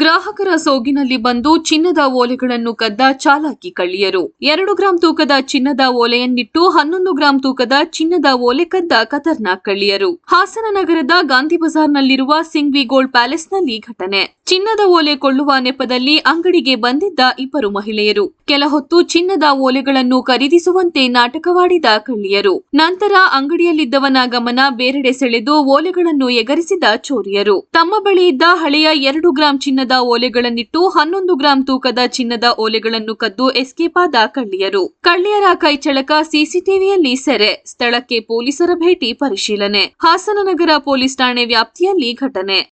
ಗ್ರಾಹಕರ ಸೋಗಿನಲ್ಲಿ ಬಂದು ಚಿನ್ನದ ಓಲೆಗಳನ್ನು ಕದ್ದ ಚಾಲಾಕಿ ಕಳ್ಳಿಯರು. ಎರಡು ಗ್ರಾಂ ತೂಕದ ಚಿನ್ನದ ಓಲೆಯನ್ನಿಟ್ಟು ಹನ್ನೊಂದು ಗ್ರಾಂ ತೂಕದ ಚಿನ್ನದ ಓಲೆ ಕದ್ದ ಖತರ್ನಾಕ್ ಕಳ್ಳಿಯರು. ಹಾಸನ ನಗರದ ಗಾಂಧಿ ಬಜಾರ್ನಲ್ಲಿರುವ ಸಿಂಗ್ವಿ ಗೋಲ್ಡ್ ಪ್ಯಾಲೇಸ್ನಲ್ಲಿ ಘಟನೆ. ಚಿನ್ನದ ಓಲೆ ಕೊಳ್ಳುವ ನೆಪದಲ್ಲಿ ಅಂಗಡಿಗೆ ಬಂದಿದ್ದ ಇಬ್ಬರು ಮಹಿಳೆಯರು. ಕೆಲ ಹೊತ್ತು ಚಿನ್ನದ ಓಲೆಗಳನ್ನು ಖರೀದಿಸುವಂತೆ ನಾಟಕವಾಡಿದ ಕಳ್ಳಿಯರು. ನಂತರ ಅಂಗಡಿಯಲ್ಲಿದ್ದವನ ಗಮನ ಬೇರೆಡೆ ಸೆಳೆದು ಓಲೆಗಳನ್ನು ಎಗರಿಸಿದ ಚೋರಿಯರು. ತಮ್ಮ ಬಳಿ ಇದ್ದ ಹಳೆಯ ಎರಡು ಗ್ರಾಂ ಚಿನ್ನದ ಓಲೆಗಳನ್ನಿಟ್ಟು ಹನ್ನೊಂದು ಗ್ರಾಂ ತೂಕದ ಚಿನ್ನದ ಓಲೆಗಳನ್ನು ಕದ್ದು ಎಸ್ಕೇಪ್ ಆದ ಕಳ್ಳಿಯರು ಕಳ್ಳಿಯರ ಕೈಚಳಕ ಸಿಸಿಟಿವಿಯಲ್ಲಿ ಸೆರೆ. ಸ್ಥಳಕ್ಕೆ ಪೊಲೀಸರ ಭೇಟಿ ಪರಿಶೀಲನೆ. ಹಾಸನ ನಗರ ಪೊಲೀಸ್ ಠಾಣೆ ವ್ಯಾಪ್ತಿಯಲ್ಲಿ ಘಟನೆ.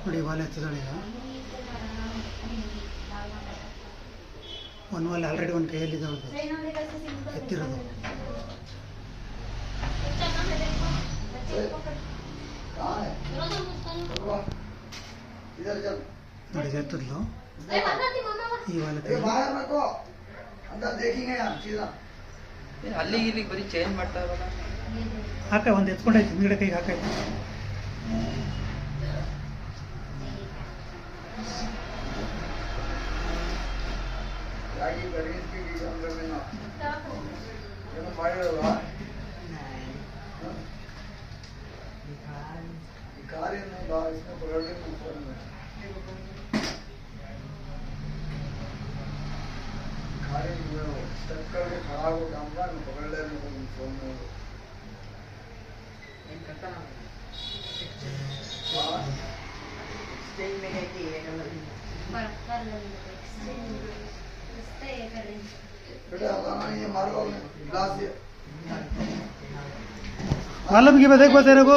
ನೋಡಿ ಒಲೆ ಈಗ. ಒಂದು ವಾಲೆ ಆಲ್ರೆಡಿ ಒಂದು ಕೈಯಲ್ಲಿದ್ದಾಳೆ ಎತ್ತಿರೋದು. ನೋಡಿ ಎತ್ತಿದ್ಲು ಈ ಒಲೆ ಕೈ ಅಲ್ಲಿಗೆ ಇಲ್ಲಿಗೆ ಬರೀ ಚೇಂಜ್ ಮಾಡ್ತಾ ಇರೋಣ ಹಾಕ ಒಂದು ಎತ್ಕೊಂಡೈತಿ ಹಿಂದ್ಗಡೆ ಕೈಗೆ Lagi garis gigi sampai mana? Jangan bayar lah. Dikar ini lah, इसमें पकड़ के ऊपर में. Dikar ini में हो, स्टेप करके खड़ा हो काम का, ना पकड़ ले ना कोई फ़ोन में हो. इन करता ना. हाँ. स्टेज में कहती है कमल. पर कर लेंगे. मालूम की बताए को तेरे को?